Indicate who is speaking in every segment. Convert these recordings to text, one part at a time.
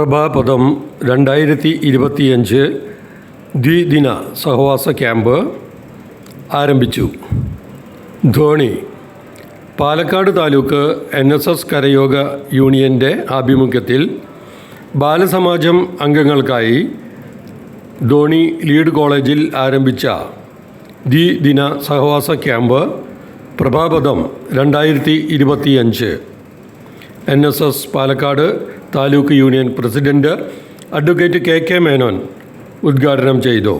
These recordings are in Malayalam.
Speaker 1: പ്രഭാപദം രണ്ടായിരത്തി ഇരുപത്തിയഞ്ച് ദ്വിദിന സഹവാസ ക്യാമ്പ് ആരംഭിച്ചു. Dhoni Palakkad taluk N S S Karayoga യൂണിയന്റെ ആഭിമുഖ്യത്തിൽ ബാലസമാജം അംഗങ്ങൾക്കായി ധോണി ലീഡ് കോളേജിൽ ആരംഭിച്ച ദ്വിദിന സഹവാസ ക്യാമ്പ് പ്രഭാപദം രണ്ടായിരത്തി ഇരുപത്തിയഞ്ച് N S S Palakkad taluk union president advocate K K Menon ഉദ്ഘാടനം ചെയ്തു.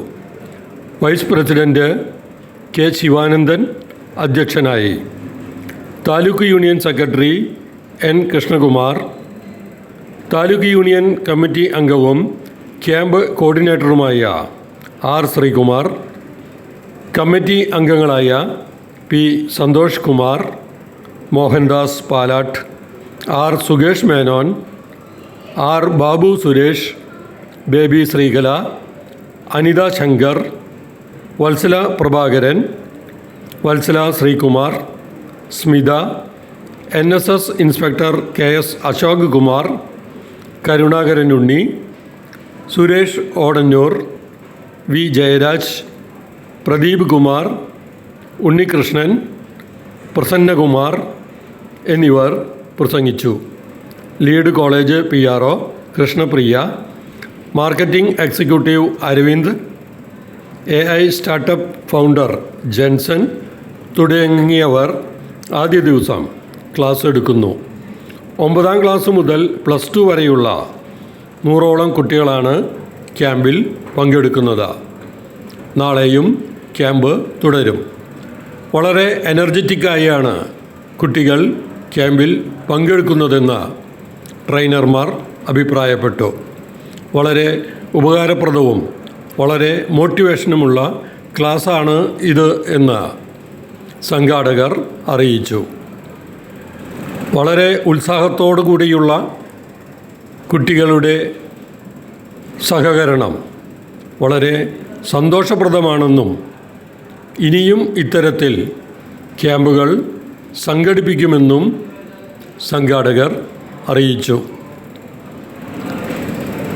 Speaker 1: വൈസ് പ്രസിഡന്റ് കെ ശിവാനന്ദൻ അധ്യക്ഷനായി. Taluk union secretary N Krishnakumar taluk union committee അംഗവും ക്യാമ്പ് കോർഡിനേറ്ററുമായ ആർ ശ്രീകുമാർ കമ്മിറ്റി അംഗങ്ങളായ P Santhosh Kumar Mohandas Palat R Sukesh Menon R Babu Suresh Baby Sreekala Anitha Shankar Vatsala Prabhakaran Vatsala Sreekumar Smitha N S S inspector K S Ashok Kumar Karunakaran Unni Suresh Odannur V Jayaraj Pradeep Kumar Unnikrishnan Prasannakumar എന്നിവർ പ്രസംഗിച്ചു. Lead college P R O Krishnapriya. Marketing executive Aravind. A I startup founder Jenson. തുടങ്ങിയവർ ആദ്യ ദിവസം ക്ലാസ് എടുക്കുന്നു. ഒമ്പതാം ക്ലാസ് മുതൽ പ്ലസ് ടു വരെയുള്ള നൂറോളം കുട്ടികളാണ് ക്യാമ്പിൽ പങ്കെടുക്കുന്നത്. നാളെയും ക്യാമ്പ് തുടരും. വളരെ എനർജറ്റിക്കായാണ് കുട്ടികൾ ക്യാമ്പിൽ പങ്കെടുക്കുന്നതെന്ന് ട്രെയിനർമാർ അഭിപ്രായപ്പെട്ടു. വളരെ ഉപകാരപ്രദവും വളരെ മോട്ടിവേഷനുമുള്ള ക്ലാസ്സാണ് ഇത് എന്ന് സംഘാടകർ അറിയിച്ചു. വളരെ ഉത്സാഹത്തോടു കൂടിയുള്ള കുട്ടികളുടെ സഹകരണം വളരെ സന്തോഷപ്രദമാണെന്നും ഇനിയും ഇത്തരത്തിൽ ക്യാമ്പുകൾ സംഘടിപ്പിക്കുമെന്നും സംഘാടകർ അറിയിച്ചു.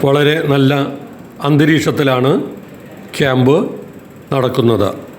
Speaker 1: വളരെ നല്ല അന്തരീക്ഷത്തിലാണ് ക്യാമ്പ് നടക്കുന്നത്.